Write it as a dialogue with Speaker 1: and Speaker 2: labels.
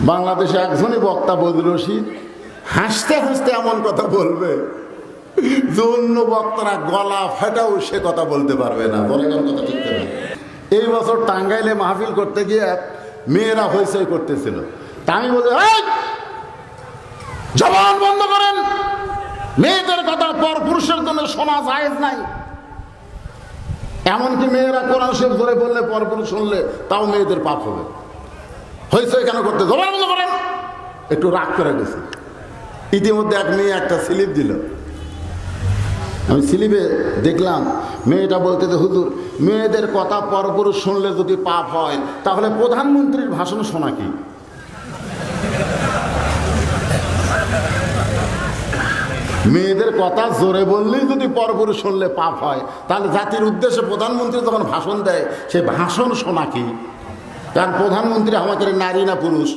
Speaker 1: বাংলাদেশে একজনই বক্তা বদরুল রশিদ। হাসতে হাসতে এমন কথা বলবে যে অন্য বক্তারা গলা ফাটাও সে কথা বলতে পারবে না। বলে কথা ঠিক না। এই বছর টাঙ্গাইলে মাহফিল করতে গিয়ে মেয়েরা হইচই করতেছিল। তা আমি বলি, "এই! জবান বন্ধ করেন। মেয়েদের কথা পর পুরুষের জন্য শোনা জায়েজ নাই। এমনকি মেয়েরা কোরআন শরীফ ধরে বললে পর পুরুষ শুনলে তাও মেয়েদের পাপ হবে। হয়েছে কেন করতে? জবান বন্ধ করেন। একটু রাগ করে গেছি। ইতিমধ্যে এক মেয়ে একটা স্লিপ দিল। আমি স্লিপে দেখলাম, মেয়েটা বলতে হুজুর, মেয়েদের কথা পরপুরুষ শুনলে যদি পাপ হয়, তাহলে প্রধানমন্ত্রীর ভাষণ শোনা কি? মেয়েদের কথা জোরে বললেই যদি পরপুরুষ শুনলে পাপ হয়, তাহলে জাতির উদ্দেশ্যে প্রধানমন্ত্রী যখন ভাষণ দেয়, সে ভাষণ শোনা কি? কারণ প্রধানমন্ত্রী আমাদের নারী না পুরুষ।